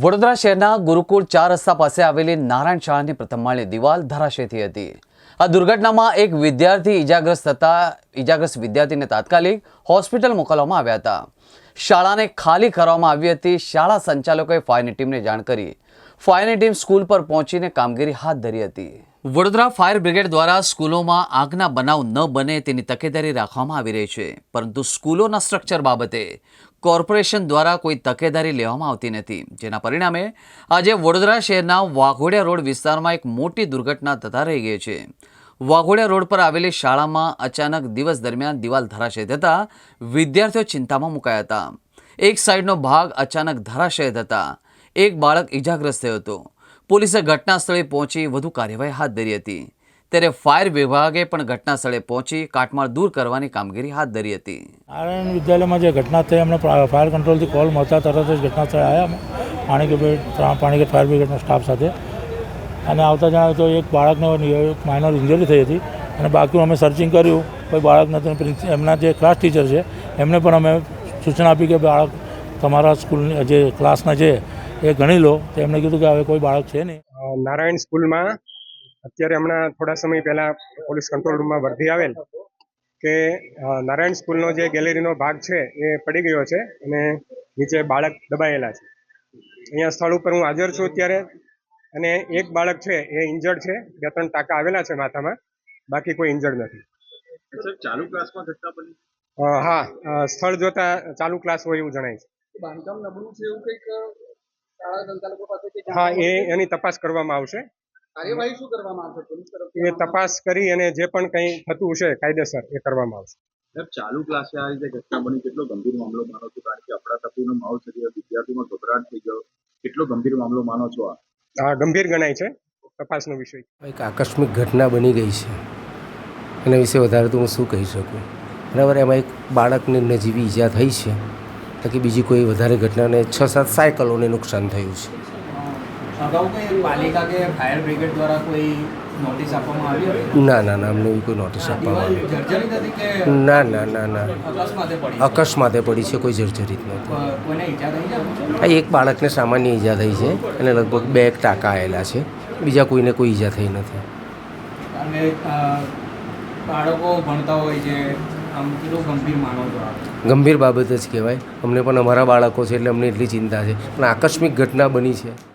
વડોદરા શહેરના ગુરુકુળ ચાર રસ્તા પાસે આવેલી નારાયણ શાળાની પ્રથમ માળની દિવાલ ધરાશય થઈ હતી. આ દુર્ઘટનામાં એક વિદ્યાર્થી ઈજાગ્રસ્ત થતા, ઈજાગ્રસ્ત વિદ્યાર્થીને તાત્કાલિક હોસ્પિટલ મોકલવામાં આવ્યા હતા. શાળાને ખાલી કરવામાં આવી હતી. શાળા સંચાલકોએ ફાયરની ટીમને જાણ કરી. ફાયરની ટીમ સ્કૂલ પર પહોંચીને કામગીરી હાથ ધરી હતી. વડોદરા ફાયર બ્રિગેડ દ્વારા સ્કૂલોમાં આગના બનાવ ન બને તેની તકેદારી રાખવામાં આવી રહી છે. પરંતુ સ્કૂલોના સ્ટ્રક્ચર બાબતે કોર્પોરેશન દ્વારા કોઈ તકેદારી લેવામાં આવતી નથી. જેના પરિણામે આજે વડોદરા શહેરના વાઘોડિયા રોડ વિસ્તારમાં એક મોટી દુર્ઘટના થતા રહી ગઈ છે. વાઘોડિયા રોડ પર આવેલી શાળામાં અચાનક દિવસ દરમિયાન દિવાલ ધરાશય થતાં વિદ્યાર્થીઓ ચિંતામાં મુકાયા હતા. એક સાઈડનો ભાગ અચાનક ધરાશય થતાં એક બાળક ઈજાગ્રસ્ત થયો હતો. પોલીસે ઘટના સ્થળે પહોંચી વધુ કાર્યવાહી હાથ ધરી હતી. ત્યારે ફાયર વિભાગે પણ ઘટના સ્થળે પહોંચી કાટમાળ દૂર કરવાની કામગીરી હાથ ધરી હતી. નારાયણ વિદ્યાલયમાં જે ઘટના થઈ, અમને ફાયર કંટ્રોલથી કોલ મળતા તરત જ ઘટના સ્થળે આવ્યા પાણીગેટ પાણીગેટ ફાયર બ્રિગેડના સ્ટાફ સાથે. અને આવતા જણાવ્યું તો એક બાળકને માઇનર ઇન્જરી થઈ હતી. અને બાકી અમે સર્ચિંગ કર્યું. કોઈ બાળક નથી એમના જે ક્લાસ ટીચર છે, એમને પણ અમે સૂચના આપી કે બાળક તમારા સ્કૂલની, જે ક્લાસના છે એ ગણી લો. તો એમને કીધું કે હવે કોઈ બાળક છે નહીં. નારાયણ સ્કૂલમાં અત્યારે હમણાં થોડા સમય પહેલા પોલીસ કંટ્રોલ રૂમમાં વર્ધી આવેલ કે નારાયણ સ્કૂલનો જે ગેલેરીનો ભાગ છે એ પડી ગયો છે અને નીચે બાળક દબાયેલા છે. અહીંયા સ્થળ ઉપર હું હાજર છું અત્યારે અને એક બાળક છે એ ઇન્જર્ડ છે. બે ત્રણ ટાંકા આવેલા છે માથામાં. બાકી કોઈ ઇન્જર્ડ નથી. ચાલુ ક્લાસમાં ઘટના હા સ્થળ જોતા ચાલુ ક્લાસ હોય એવું જણાય છે. બાંધકામ નબળું છે એવું કંઈક હા એ એની તપાસ કરવામાં આવશે. કાર્યવાહી શું કરવામાં આવશે? પોલીસ તરફથી એ તપાસ કરી અને જે પણ કંઈ થતું હશે કાયદેસર એ કરવામાં આવશે. સાહેબ ચાલુ ક્લાસે આ રીતે ઘટના બની કેટલો ગંભીર મામલો માનો છો? કારણ કે અફડાતફડીનો માહોલ છે વિદ્યાર્થીમાં ગભરાટ થઈ ગયો. કેટલો ગંભીર મામલો માનો છો આ? આ ગંભીર ગણાય છે તપાસનો વિષય. એક આકસ્મિક ઘટના બની ગઈ છે. એના વિશે વધારે તો હું શું કહી શકું? બરાબર એમાં એક બાળકને નજીવી ઈજા થઈ છે. બાકી બીજી કોઈ વધારે ઘટનાને છ સાત સાયકલોને નુકસાન થયું છે. અગાઉ કોઈ પાલિકા કે ફાયર બ્રિગેડ દ્વારા કોઈ નોટિસ આપવામાં આવી ના ના ના અમને એવી કોઈ નોટિસ આપવામાં આવી ના ના ના ના. અકસ્માતે પડી છે કોઈ જર્જરિત નથી. આ એક બાળકને સામાન્ય ઈજા થઈ છે અને લગભગ બે એક ટાંકા આવેલા છે. બીજા કોઈને કોઈ ઈજા થઈ નથી. બાળકો ભણતા હોય છે, આમ કેટલું ગંભીર માનો છો ગંભીર બાબત જ કહેવાય. અમને પણ અમારા બાળકો છે એટલે અમને એટલી ચિંતા છે. પણ આકસ્મિક ઘટના બની છે.